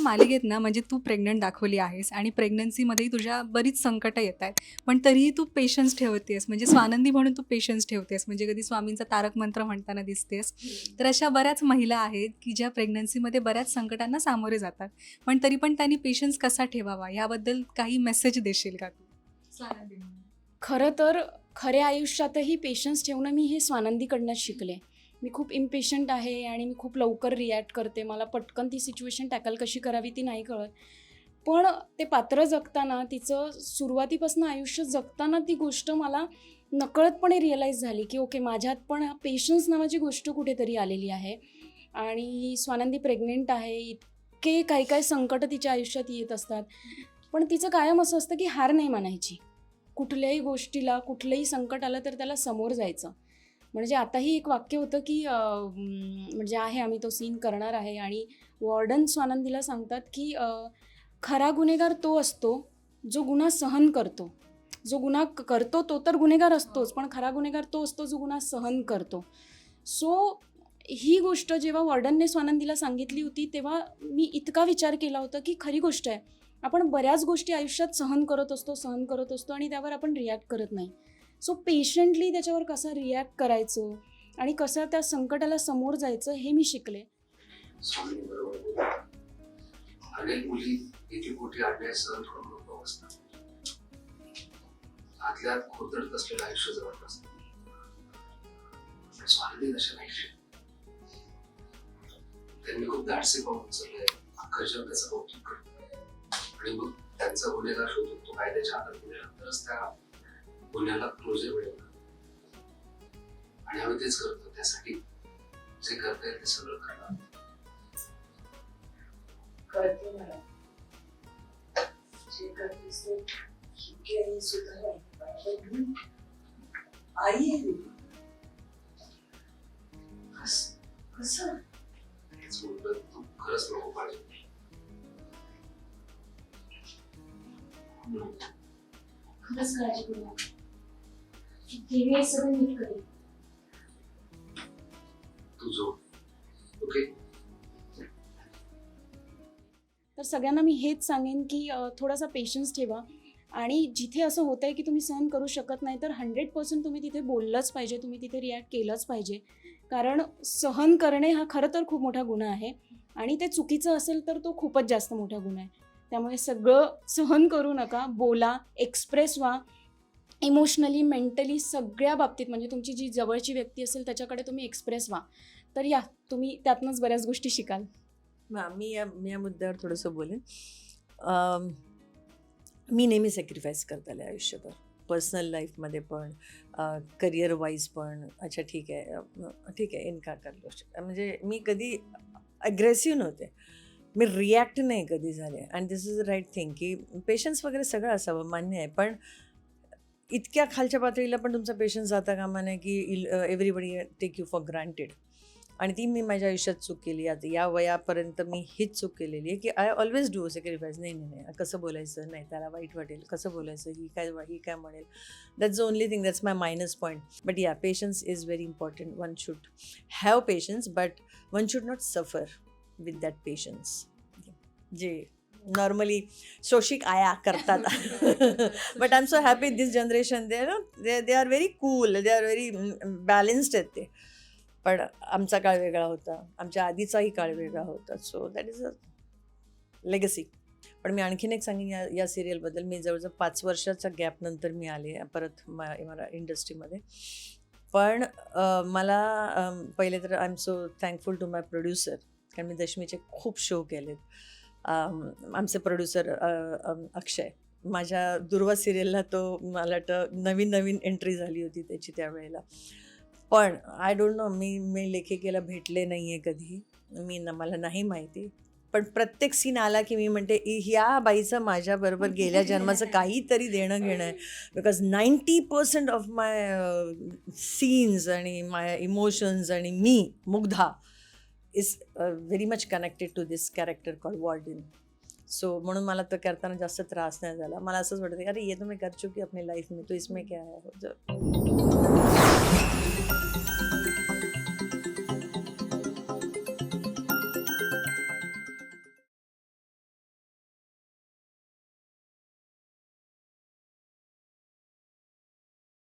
नाटकाच्या मालिकेत ना म्हणजे तू प्रेग्नंट दाखवली आहेस आणि प्रेग्नन्सीमध्येही तुझ्या बरीच संकटं येत आहेत. पण तरीही तू पेशन्स ठेवतेस. म्हणजे स्वानंदी म्हणून तू पेशन्स ठेवतेस. म्हणजे कधी स्वामींचा तारक मंत्र म्हणताना दिसतेस. तर अशा बऱ्याच महिला आहेत की ज्या प्रेग्नन्सीमध्ये बऱ्याच संकटांना सामोरे जातात. पण तरी पण त्यांनी पेशन्स कसा ठेवावा? याबद्दल काही मेसेज देशील का तू? स्वानंदी खरं तर खऱ्या आयुष्यातही पेशन्स ठेवणं मी हे स्वानंदीकडनं शिकले. मी खूप इम्पेशंट आहे आणि मी खूप लवकर रिॲक्ट करते. मला पटकन ती सिच्युएशन टॅकल कशी करावी ती नाही कळत. पण ते पात्र जगताना तिचं सुरुवातीपासून आयुष्य जगताना ती गोष्ट मला नकळतपणे रिअलाईज झाली की ओके माझ्यात पण पेशन्स नावाची गोष्ट कुठेतरी आलेली आहे. आणि स्वानंदी प्रेग्नेंट आहे. इतके काही काही संकट तिच्या आयुष्यात येत असतात. पण तिचं कायम असं असतं की हार नाही मानायची. कुठल्याही गोष्टीला कुठलंही संकट आलं तर त्याला समोर जायचं. म्हणजे आताही एक वाक्य होतं की म्हणजे आहे आम्ही तो सीन करणार आहे. आणि वॉर्डन स्वानंदीला सांगतात की खरा गुन्हेगार तो असतो जो गुन्हा सहन करतो. जो गुन्हा करतो तो तर गुन्हेगार असतोच पण खरा गुन्हेगार तो असतो जो गुन्हा सहन करतो. सो ही गोष्ट जेव्हा वॉर्डनने स्वानंदीला सांगितली होती तेव्हा मी इतका विचार केला होता की खरी गोष्ट आहे. आपण बऱ्याच गोष्टी आयुष्यात सहन करत असतो सहन करत असतो आणि त्यावर आपण रिॲक्ट करत नाही. सो पेशंटली त्याच्यावर कसं रिॲक्ट करायचं आणि कसं त्या संकटाला समोर जायचं हे मी शिकले. अनेक मुली अन्याय सहन करून असतात आतल्यात असलेलं आयुष्य जगत असतात स्वामी अशा नाही त्यांनी खूप धाडसे पाहून उचललंय. अक्षरशः त्याचं कौतुक करतंय. आणि मग त्यांचा गुन्हेगार शोधून तो कायद्याच्या हातात दिल्यानंतरच त्या गुन्ह्याला क्लोजर मिळेल. आणि आम्ही तेच करतो. त्यासाठी जे करता येईल ते सगळं करणार. आई तू खरंच नको पाहिजे खरंच काळजी करू हे सगळं नीट करेल तू ओके तर सगळ्यांना मी हेच सांगेन की थोडासा पेशन्स ठेवा. आणि जिथे असं होतं आहे की तुम्ही सहन करू शकत नाही तर हंड्रेड पर्सेंट तुम्ही तिथे बोललंच पाहिजे. तुम्ही तिथे रिॲक्ट केलंच पाहिजे. कारण सहन करणे हा खरं तर खूप मोठा गुन्हा आहे. आणि ते चुकीचं असेल तर तो खूपच जास्त मोठा गुन्हा आहे. त्यामुळे सगळं सहन करू नका. बोला एक्सप्रेस व्हा. इमोशनली मेंटली सगळ्या बाबतीत म्हणजे तुमची जी जवळची व्यक्ती असेल त्याच्याकडे तुम्ही एक्सप्रेस व्हा. तर या तुम्ही त्यातनंच बऱ्याच गोष्टी शिकाल. हां मी या मी या मुद्द्यावर थोडंसं बोलेन. मी नेहमी सॅक्रिफाईस करत आले आयुष्यभर पर्सनल लाईफमध्ये पण करिअर वाईज पण अच्छा ठीक आहे ठीक आहे इनकार करलो म्हणजे मी कधी अग्रेसिव्ह नव्हते. मी रिॲक्ट नाही कधी झाले. आणि this is the right thing की पेशन्स वगैरे सगळं असावं मान्य आहे. पण इतक्या खालच्या पातळीला पण तुमचा पेशन्स जाता कामा नये की everybody take you for granted आणि ती मी माझ्या आयुष्यात चूक केली. आता या वयापर्यंत मी हीच चूक केलेली आहे की आय ऑलवेज डू सॅक्रिफाईस नाही नाही नाही. कसं बोलायचं? नाही त्याला वाईट वाटेल. कसं बोलायचं? ही काय ही काय म्हणेल? That's the only thing that's my minus point but या patience is very important one should have patience but one should not suffer with that patience जे. नॉर्मली शोषिक आया करतात but I am so happy this generation they they they are very cool they are very balanced आहेत ते. पण आमचा काळ वेगळा होता. आमच्या आधीचाही काळ वेगळा होता. So that is a legacy पण मी आणखीन एक सांगेन या या सिरियलबद्दल मी जवळजवळ पाच वर्षाचा गॅपनंतर मी आले परत मा मला इंडस्ट्रीमध्ये पण मला पहिले तर I am so thankful to my producer कारण मी दशमीचे खूप शो केलेत. आमचे प्रोड्युसर अक्षय. माझ्या दुर्वा सिरियलला तो मला वाटतं नवीन नवीन एंट्री झाली होती त्याची त्यावेळेला. पण आय डोंट नो मी मी लेखिकेला भेटले नाही आहे कधी. मी न मला नाही माहिती. पण प्रत्येक सीन आला की मी म्हणते ह्या बाईचं माझ्याबरोबर गेल्या जन्माचं काहीतरी देणं घेणं आहे. Because ninety percent of my scenes आणि माय इमोशन्स आणि मी Mugdha is very much connected to this character call वॉर्डिन so म्हणून मला तो करताना जास्त त्रास नाही झाला. मला असंच वाटतं अरे ये तो मैं कर चुकी अपनी लाईफ में तो इसमें क्या है?